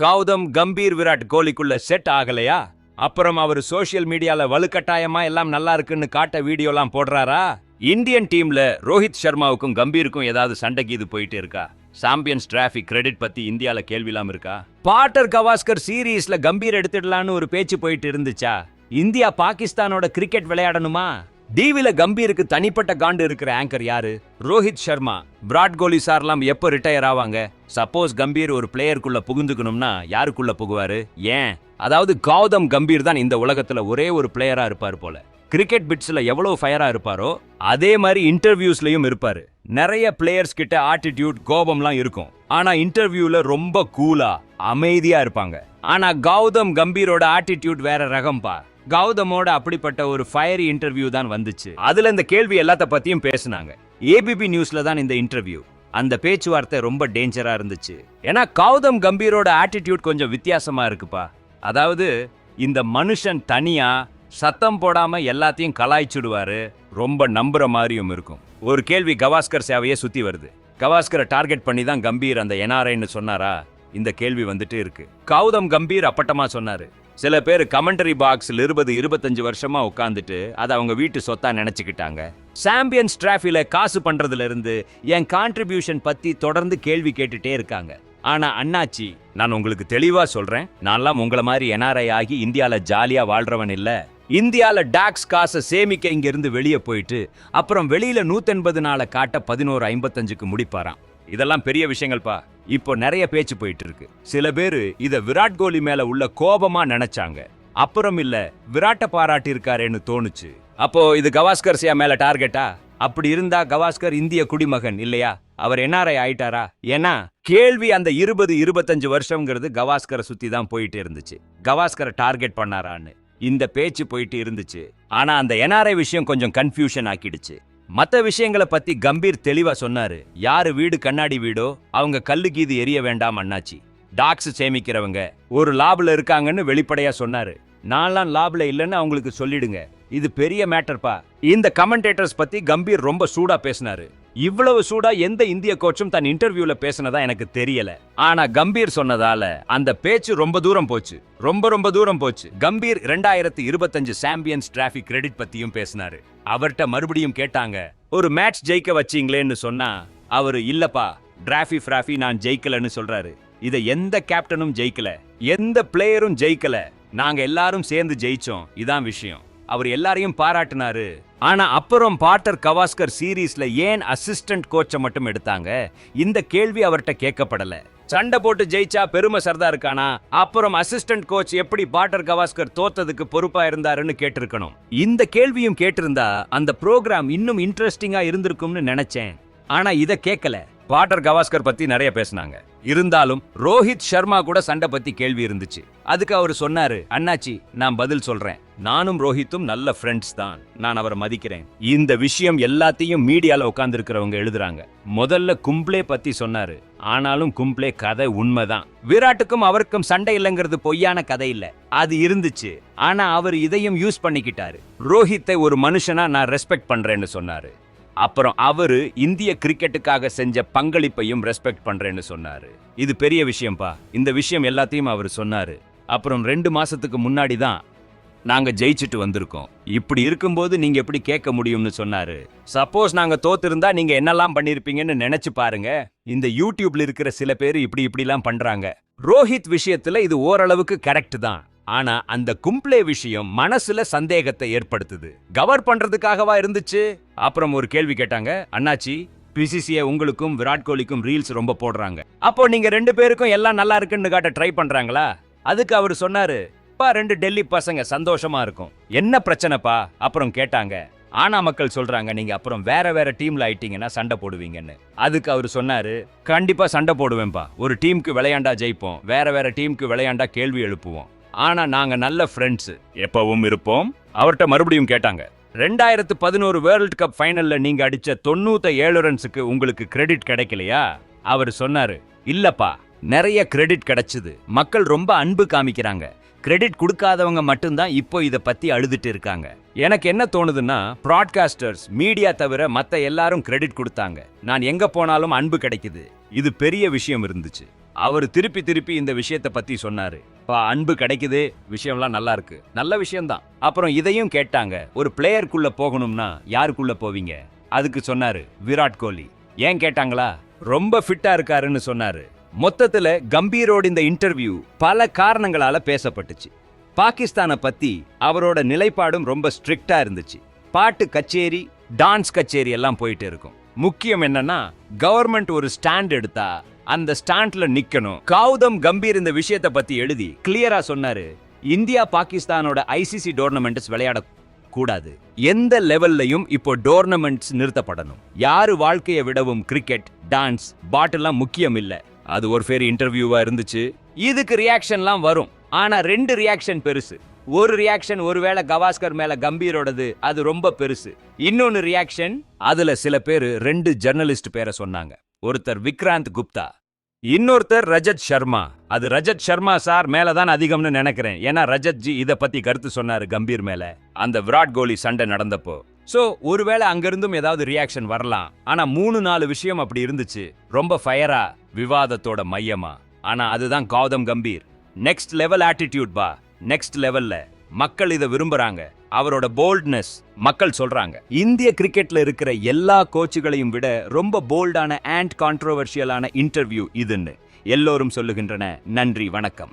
கௌதம் கம்பீர் விராட் கோலிக்குள்ள செட் ஆகலையா? அப்புறம் அவர் சோஷியல் மீடியால வலுக்கட்டாயமா எல்லாம் நல்லா இருக்குன்னு காட்ட வீடியோலாம் போடுறாரா? இந்தியன் டீம்ல ரோஹித் சர்மாவுக்கும் கம்பீருக்கும் ஏதாவது சண்டைக்கு இது போயிட்டு இருக்கா? சாம்பியன்ஸ் டிராஃபிக் கிரெடிட் பத்தி இந்தியால கேள்விலாம் இருக்கா? பாட்டர் கவாஸ்கர் சீரீஸ்ல கம்பீர் எடுத்துடலான்னு ஒரு பேச்சு போயிட்டு இருந்துச்சா? இந்தியா பாகிஸ்தானோட கிரிக்கெட் விளையாடணுமா? டிவில கம்பீருக்கு தனிப்பட்ட காண்டு இருக்கிற ஆங்கர் யாரு? ரோஹித் சர்மா. விராட் கோலி சார்லாம் எப்போ ரிட்டையர் ஆவாங்க? சப்போஸ் கம்பீர் ஒரு பிளேயருக்குள்ள புகுந்துக்கணும்னா யாருக்குள்ள புகுவாரு? ஏன்? அதாவது கௌதம் கம்பீர் தான் இந்த உலகத்துல ஒரே ஒரு பிளேயரா இருப்பார் போல. கிரிக்கெட் பிட்ஸ்ல எவ்வளவு ஃபயரா இருப்பாரோ அதே மாதிரி இன்டர்வியூஸ்லயும் இருப்பாரு. நிறைய பிளேயர்ஸ் கிட்ட ஆட்டிடியூட் கோபம்லாம் இருக்கும். ஆனா இன்டர்வியூல ரொம்ப கூலா அமைதியா இருப்பாங்க. ஆனா கௌதம் கம்பீரோட ஆட்டிடியூட் வேற ரகம்பா. கௌதமோட அப்படிப்பட்ட ஒரு ஃபயரி இன்டர்வியூ தான் வந்துச்சு. அதுல இந்த கேள்வி எல்லாத்த பத்தியும் பேசுனாங்க. ஏபிபி நியூஸ்ல தான் இந்த இன்டர்வியூ அந்த பேச்சுவார்த்தை ரொம்ப டேஞ்சரா இருந்துச்சு. ஏன்னா கௌதம் கம்பீரோட ஆட்டிடியூட் கொஞ்சம் வித்தியாசமா இருக்குப்பா. அதாவது இந்த மனுஷன் தனியா சத்தம் போடாம எல்லாத்தையும் கலாய்ச்சிடுவாரு ரொம்ப நம்புற மாதிரியும் இருக்கும். ஒரு கேள்வி கவாஸ்கர் சேவையே சுத்தி வருது. கவாஸ்கரை டார்கெட் பண்ணி தான் கம்பீர் அந்த என்ஆர்ஐன்னு சொன்னாரா? இந்த கேள்வி வந்துட்டு இருக்கு. கௌதம் கம்பீர் அப்பட்டமா சொன்னாரு. சில பேர் கமெண்டரி பாக்ஸில் இருபது இருபத்தஞ்சு வருஷமா உட்காந்துட்டு அதை அவங்க வீட்டு சொத்தா நினைச்சுக்கிட்டாங்க. சாம்பியன்ஸ் டிராஃபில காசு பண்றதுல இருந்து என் கான்ட்ரிபியூஷன் பத்தி தொடர்ந்து கேள்வி கேட்டுட்டே இருக்காங்க. ஆனா அண்ணாச்சி நான் உங்களுக்கு தெளிவா சொல்றேன். நான்லாம் உங்களை மாதிரி என்ஆர்ஐ ஆகி இந்தியால ஜாலியா வாழ்றவன் இல்ல. இந்தியால டாக்ஸ் காசை சேமிக்க இங்கிருந்து வெளியே போயிட்டு அப்புறம் வெளியில நூத்தெண்பது நாளை காட்ட பதினோரு ஐம்பத்தஞ்சுக்கு முடிப்பாராம். இதெல்லாம் பெரிய விஷயங்கள்ப்பா. இப்போ நிறைய பேச்சு போயிட்டு இருக்கு சில பேர் இதை விராட் கோலி மேல உள்ள கோபமா நினைச்சாங்க. அப்புறம் இல்ல விராட்டை பாராட்டியிருக்காரேன்னு தோணுச்சு. அப்போ இது கவாஸ்கர் சியா மேல டார்கெட்டா? அப்படி இருந்தா கவாஸ்கர் இந்திய குடிமகன் இல்லையா? அவர் என்ஆர்ஐ ஆயிட்டாரா? ஏன்னா கேள்வி அந்த இருபது இருபத்தஞ்சு வருஷம்ங்கிறது கவாஸ்கரை சுத்தி தான் போயிட்டு இருந்துச்சு. கவாஸ்கரை டார்கெட் பண்ணாரான்னு. இந்த பேச்சு போயிட்டு இருந்துச்சு. ஆனா அந்த என்ஆர்ஐ விஷயம் கொஞ்சம் கன்ஃபியூஷன் ஆக்கிடுச்சு. மற்ற விஷயங்களை பத்தி கம்பீர் தெளிவா சொன்னாரு. யாரு வீடு கண்ணாடி வீடோ அவங்க கல்லு கீது எரிய வேண்டாம் அண்ணாச்சி. டாக்ஸ் சேமிக்கிறவங்க ஒரு லாபில் இருக்காங்கன்னு வெளிப்படையா சொன்னாரு. நான்லாம் லாபில் இல்லைன்னு அவங்களுக்கு சொல்லிடுங்க. இது பெரிய மேட்டர்ப்பா. இந்த கமெண்டேட்டர்ஸ் பத்தி கம்பீர் ரொம்ப சூடா பேசினாரு. இவ்வளவு சூடா எந்த இந்திய கோச்சும் தன் இன்டர்வியூல பேசினதா எனக்கு தெரியல. ஆனா கம்பீர் சொன்னதால அந்த பேச்சு ரொம்ப தூரம் போச்சு. ரொம்ப ரொம்ப தூரம் போச்சு. கம்பீர் இரண்டாயிரத்தி இருபத்தஞ்சு சாம்பியன்ஸ் டிராபிக் கிரெடிட் பத்தியும் பேசினாரு. அவர்கிட்ட மறுபடியும் கேட்டாங்க ஒரு மேட்ச் ஜெயிக்க வச்சீங்களேன்னு சொன்னா அவரு இல்லப்பா டிராஃபி ஃப்ராஃபி நான் ஜெயிக்கலன்னு சொல்றாரு. இதை எந்த கேப்டனும் ஜெயிக்கல. எந்த பிளேயரும் ஜெயிக்கல. நாங்க எல்லாரும் சேர்ந்து ஜெயிச்சோம். இதான் விஷயம். அவர் எல்லாரையும் பாராட்டினாரு. ஆனா அப்புறம் பாட்டர் கவாஸ்கர் சீரீஸ்ல ஏன் அசிஸ்டன்ட் கோச்சை மட்டும் எடுத்தாங்க? இந்த கேள்வி அவர்கிட்ட கேட்கப்படல. சண்டை போட்டு ஜெயிச்சா பெருமை சர்தா இருக்கானா? அப்புறம் அசிஸ்டன்ட் கோச் எப்படி பாட்டர் கவாஸ்கர் தோத்ததுக்கு பொறுப்பா இருந்தாருன்னு கேட்டிருக்கணும். இந்த கேள்வியும் கேட்டிருந்தா அந்த ப்ரோக்ராம் இன்னும் இன்ட்ரெஸ்டிங்கா இருந்திருக்கும்னு நினைச்சேன். ஆனா இதை கேட்கல. பாட்டர் கவாஸ்கர் பத்தி நிறைய பேசினாங்க. இருந்தாலும் ரோஹித் சர்மா கூட சண்டை பத்தி கேள்வி இருந்துச்சு. அதுக்கு அவர் சொன்னாரு அண்ணாச்சி நான் பதில் சொல்றேன். நானும் ரோஹித்தும் நல்ல ஃப்ரெண்ட்ஸ் தான். நான் அவரை மதிக்கிறேன். இந்த விஷயம் எல்லாத்தையும் மீடியால உட்கார்ந்து எழுதுறாங்க. முதல்ல கும்ப்ளே பத்தி சொன்னாரு. ஆனாலும் கும்ப்ளே கதை உண்மைதான். விராட்டுக்கும் அவருக்கும் சண்டை இல்லைங்கிறது பொய்யான கதை இல்ல. அது இருந்துச்சு. ஆனா அவர் இதையும் யூஸ் பண்ணிக்கிட்டாரு. ரோஹித்தை ஒரு மனுஷனா நான் ரெஸ்பெக்ட் பண்றேன்னு சொன்னாரு. அப்புறம் அவர் இந்திய கிரிக்கெட்டுக்காக செஞ்ச பங்களிப்பையும் ரெஸ்பெக்ட் பண்ணுறேன்னு சொன்னார். இது பெரிய விஷயம்ப்பா இந்த விஷயம் எல்லாத்தையும் அவர் சொன்னார். அப்புறம் ரெண்டு மாதத்துக்கு முன்னாடி தான் நாங்கள் ஜெயிச்சுட்டு வந்திருக்கோம். இப்படி இருக்கும்போது நீங்கள் எப்படி கேட்க முடியும்னு சொன்னார். சப்போஸ் நாங்கள் தோத்திருந்தா நீங்கள் என்னெல்லாம் பண்ணியிருப்பீங்கன்னு நினச்சி பாருங்க. இந்த யூடியூப்ல இருக்கிற சில பேர் இப்படி இப்படிலாம் பண்ணுறாங்க ரோஹித் விஷயத்தில் இது ஓரளவுக்கு கரெக்ட் தான். ஆனா அந்த கும்ப்ளே விஷயம் மனசுல சந்தேகத்தை ஏற்படுத்துது. கவர் பண்றதுக்காகவா இருந்துச்சு? அப்புறம் ஒரு கேள்வி கேட்டாங்க அண்ணாச்சி பிசிசிஐ உங்களுக்கும் விராட் கோலிக்கும் ரீல்ஸ் ரொம்ப போடுறாங்க. அப்போ நீங்க ரெண்டு பேருக்கும் எல்லாம் நல்லா இருக்குன்னு காட்ட ட்ரை பண்றாங்களா? அதுக்கு அவர் சொன்னாரு பா ரெண்டு டெல்லி பசங்க சந்தோஷமா இருக்கும். என்ன பிரச்சனைப்பா? அப்புறம் கேட்டாங்க ஆனா மக்கள் சொல்றாங்க நீங்க அப்புறம் வேற வேற டீம்ல ஆயிட்டீங்கன்னா சண்டை போடுவீங்கன்னு. அதுக்கு அவர் சொன்னாரு கண்டிப்பா சண்டை போடுவேன்பா. ஒரு டீமுக்கு விளையாண்டா ஜெயிப்போம் வேற வேற டீமுக்கு விளையாண்டா கேள்வி எழுப்புவோம். ஆனா நாங்க நல்ல ஃப்ரெண்ட்ஸ் எப்பவும் இருப்போம்? அவர்கிட்ட மறுபடியும் கேட்டாங்க ரெண்டாயிரத்து பதினோரு வேர்ல்ட் கப் ஃபைனல்ல நீங்க அடிச்ச தொண்ணூத்த ஏழு ரன்ஸுக்கு உங்களுக்கு கிரெடிட் கிடைக்கலையா? அவர் சொன்னாரு இல்லப்பா நிறைய கிரெடிட் கிடைச்சது. மக்கள் ரொம்ப அன்பு காமிக்கிறாங்க. கிரெடிட் கொடுக்காதவங்க மட்டும்தான் இப்போ இதை பத்தி அழுதுட்டு இருக்காங்க. எனக்கு என்ன தோணுதுன்னா ப்ராட்காஸ்டர்ஸ் மீடியா தவிர மற்ற எல்லாரும் கிரெடிட் கொடுத்தாங்க. நான் எங்க போனாலும் அன்பு கிடைக்குது. இது பெரிய விஷயம் இருந்துச்சு. அவர் திருப்பி திருப்பி இந்த விஷயத்தை பத்தி சொன்னாரு. பா அன்பு கிடைக்குது விஷயம்லாம் நல்லா இருக்கு. நல்ல விஷயம்தான். அப்புறம் இதையும் கேட்டாங்க. ஒரு பிளேயருக்குள்ள போகணும்னா யாருக்குள்ள போவீங்க? அதுக்கு சொன்னாரு விராட் கோலி. ஏன் கேட்டாங்களா? ரொம்ப ஃபிட்டா இருக்காருன்னு சொன்னாரு. மொத்தத்துல கம்பீரோட இந்த இன்டர்வியூ பல காரணங்களால பேசப்பட்டுச்சு. பாகிஸ்தானை பத்தி அவரோட நிலைப்பாடும் ரொம்ப ஸ்ட்ரிக்டா இருந்துச்சு. பாட்டு கச்சேரி டான்ஸ் கச்சேரி எல்லாம் போயிட்டு இருக்கும். முக்கியம் என்னன்னா கவர்மெண்ட் ஒரு ஸ்டாண்ட் எடுத்தா அந்த ஸ்டாண்ட்ல நிக்கணும். கௌதம் கம்பீர் இந்த விஷயத்தை பத்தி எழுதி கிளியரா சொன்னாரு. இந்தியா பாகிஸ்தானோட ஐசிசி டோர்னமெண்ட்ஸ் விளையாட கூடாது எந்த லெவல்லையும் இப்போ டோர்னமெண்ட்ஸ் நிறுத்தப்படணும். யாரு வாழ்க்கையை விடவும் கிரிக்கெட் டான்ஸ் பாட்டெல்லாம் முக்கியம் இல்ல அது ஒரு பேர் இன்டர்வியூவா இருந்துச்சு. இதுக்கு ரியாக்ஷன்லாம் வரும். ஆனா ரெண்டு ரியாக்ஷன் பெருசு. ஒரு ரியாக்ஷன் ஒருவேளை கவாஸ்கர் மேல கம்பீரோடது அது ரொம்ப பெருசு. இன்னொன்னு ரியாக்ஷன் அதுல சில பேரு ரெண்டு ஜர்னலிஸ்ட் பேரை சொன்னாங்க. ஒருத்தர் விக்ராந்த் குப்தா. இன்னொருத்தர் ரஜத் சர்மா அது ரஜத் சர்மா சார் மேல தான் அதிகம்னு நினைக்கிறேன். ஏன்னா ரஜத் ஜி இத பத்தி கருத்து சொன்னாரு கம்பீர் மேல. அந்த விராட் கோலி சண்டை நடந்தப்போ. சோ ஒருவேளை அங்கிருந்தும் ஏதாவது ரியாக்ஷன் வரலாம். ஆனா மூணு நாலு விஷயம் அப்படி இருந்துச்சு. ரொம்ப ஃபயரா விவாதத்தோட மையமா. ஆனா அதுதான் Gautam Gambhir. Next level attitude பா. நெக்ஸ்ட் லெவல்ல மக்கள் இதை விரும்புறாங்க. அவரோட போல்ட்னஸ் மக்கள் சொல்றாங்க. இந்திய கிரிக்கெட்ல இருக்கிற எல்லா கோச்சுகளையும் விட ரொம்ப போல்டான அண்ட் கான்ட்ரோவர்ஷியலான இன்டர்வியூ இதுன்னு எல்லோரும் சொல்லுகின்றன. நன்றி வணக்கம்.